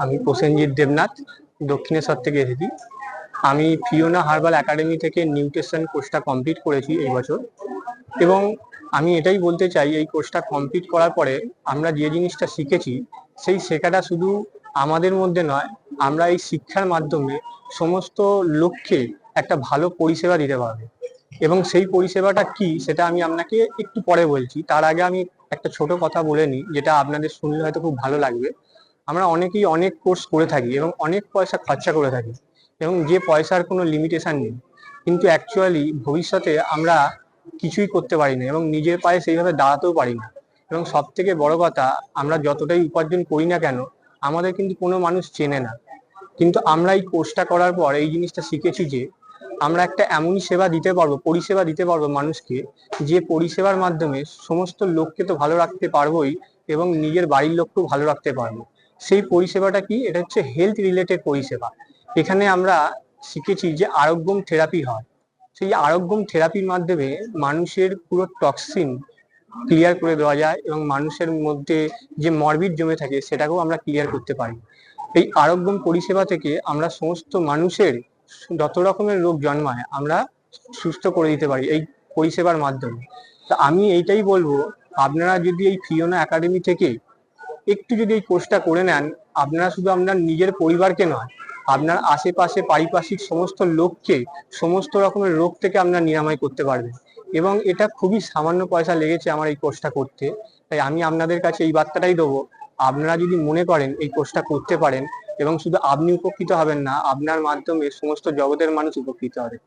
আমি প্রসেনজিৎ দেবনাথ, দক্ষিণেশ্বর থেকে এসেছি। আমি ফিওনা হার্বাল একাডেমি থেকে নিউট্রিশন কোর্সটা কমপ্লিট করেছি এই বছর। এবং আমি এটাই বলতে চাই, এই কোর্সটা কমপ্লিট করার পরে আমরা যে জিনিসটা শিখেছি, সেই শেখাটা শুধু আমাদের মধ্যে নয়, আমরা এই শিক্ষার মাধ্যমে সমস্ত লোককে একটা ভালো পরিষেবা দিতে পারবে। এবং সেই পরিষেবাটা কি, সেটা আমি আপনাকে একটু পরে বলছি। তার আগে আমি একটা ছোট কথা বলে নিই, যেটা আপনাদের শুনলে হয়তো খুব ভালো লাগবে। আমরা অনেকেই অনেক কোর্স করে থাকি এবং অনেক পয়সা খরচা করে থাকি এবং যে পয়সার কোনো লিমিটেশন নেই। কিন্তু অ্যাকচুয়ালি ভবিষ্যতে আমরা কিছুই করতে পারি না এবং নিজের পায়ে সেইভাবে দাঁড়াতেও পারি না। এবং সব থেকে বড় কথা, আমরা যতটাই উপার্জন করি না কেন, আমাদের কিন্তু কোনো মানুষ চেনে না। কিন্তু আমরা এই কোর্সটা করার পর, এই জিনিসটা শিখেছি যে, আমরা একটা এমনই সেবা দিতে পারব, পরিষেবা দিতে পারব মানুষকে, যে পরিষেবার মাধ্যমে সমস্ত লোককে তো ভালো রাখতে পারবোই এবং নিজের বাড়ির লোককেও ভালো রাখতে পারব। সেই পরিষেবাটা কি? এটা হচ্ছে হেলথ রিলেটেড পরিষেবা। এখানে আমরা শিখেছি যে আরোগ্যম থেরাপি হয়। সেই আরোগ্যম থেরাপির মাধ্যমে মানুষের পুরো টক্সিন ক্লিয়ার করে দেওয়া যায় এবং মানুষের মধ্যে যে মরবিড জমে থাকে সেটাকেও আমরা ক্লিয়ার করতে পারি। এই আরোগ্যম পরিষেবা থেকে আমরা সমস্ত মানুষের যত রকমের রোগ জন্মায় আমরা সুস্থ করে দিতে পারি এই পরিষেবার মাধ্যমে। তা আমি এইটাই বলব, আপনারা যদি এই ফিওনা একাডেমি থেকে একটু যদি এই কোর্সটা করে নেন, আপনারা শুধু আপনার নিজের পরিবারকে নয়, আপনার আশেপাশে পারিপার্শ্বিক সমস্ত লোককে, সমস্ত রকমের রোগ থেকে আপনার নিরাময় করতে পারবেন। এবং এটা খুবই সামান্য পয়সা লেগেছে আমার এই কোর্সটা করতে। তাই আমি আপনাদের কাছে এই বার্তাটাই দেবো, আপনারা যদি মনে করেন এই কোর্সটা করতে পারেন, এবং শুধু আপনি উপকৃত হবেন না, আপনার মাধ্যমে সমস্ত জগতের মানুষ উপকৃত হবে।